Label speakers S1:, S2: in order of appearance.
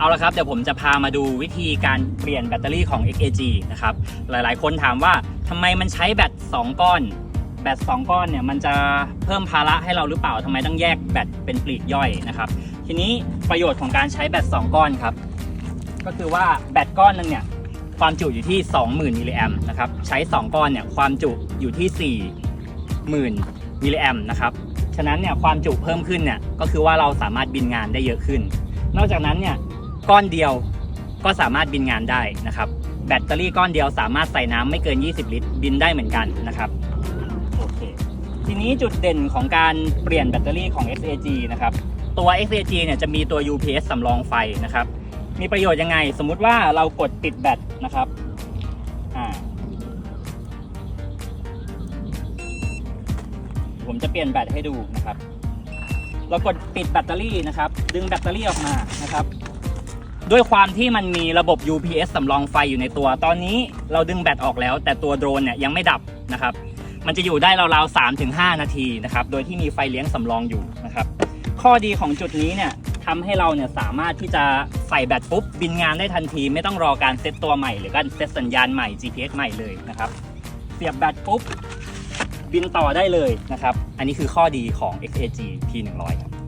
S1: เอาละครับเดี๋ยวผมจะพามาดูวิธีการเปลี่ยนแบตเตอรี่ของ XAG นะครับหลายๆ คนถามว่าทำไมมันใช้แบต 2 ก้อน แบต 2 ก้อนเนี่ยมันจะเพิ่มภาระให้เราหรือเปล่าทำไมต้องแยกแบตเป็นปลีกย่อยนะครับทีนี้ประโยชน์ของการใช้แบต 2 ก้อนครับก็คือว่าแบตก้อนนึงเนี่ยความจุอยู่ที่ 20,000มิลลิแอมนะครับใช้ 2 ก้อนเนี่ยความจุอยู่ที่ 40,000มิลลิแอมนะครับฉะนั้นเนี่ยความจุเพิ่มขึ้นเนี่ยก็คือว่าเราสามารถบินงานได้เยอะขึ้น นอกจากนั้นเนี่ย ก้อนเดียวก็สามารถบินงานได้นะครับ แบตเตอรี่ก้อนเดียวสามารถใส่น้ำไม่เกิน 20 ลิตร บินได้เหมือนกันนะครับโอเคทีนี้จุดเด่นของการเปลี่ยนแบตเตอรี่ของ SAG นะครับตัว SAG เนี่ยจะมีตัว UPS สำรองไฟนะครับ มีประโยชน์ยังไง สมมุติว่าเรากดปิดแบตนะครับผมจะเปลี่ยนแบตให้ดูนะครับ เรากดปิดแบตเตอรี่นะครับ ดึงแบตเตอรี่ออกมานะครับ ด้วยความที่มันมีระบบ UPS สำรองไฟอยู่ในตัว ตอนนี้เราดึงแบตออกแล้ว แต่ตัวโดรนเนี่ยยังไม่ดับนะครับ มันจะอยู่ได้ราวๆ3ถึง5นาทีนะครับ โดยที่มีไฟเลี้ยงสำรองอยู่นะครับ ข้อดีของจุดนี้เนี่ยทำให้เราเนี่ยสามารถที่จะใส่แบตปุ๊บบินงานได้ทันที ไม่ต้องรอการเซตตัวใหม่ หรือการเซตสัญญาณใหม่ GPS ใหม่เลยนะครับ เสียบแบตปุ๊บบินต่อได้เลยนะครับ อันนี้คือข้อดีของ XAG P100 ครับ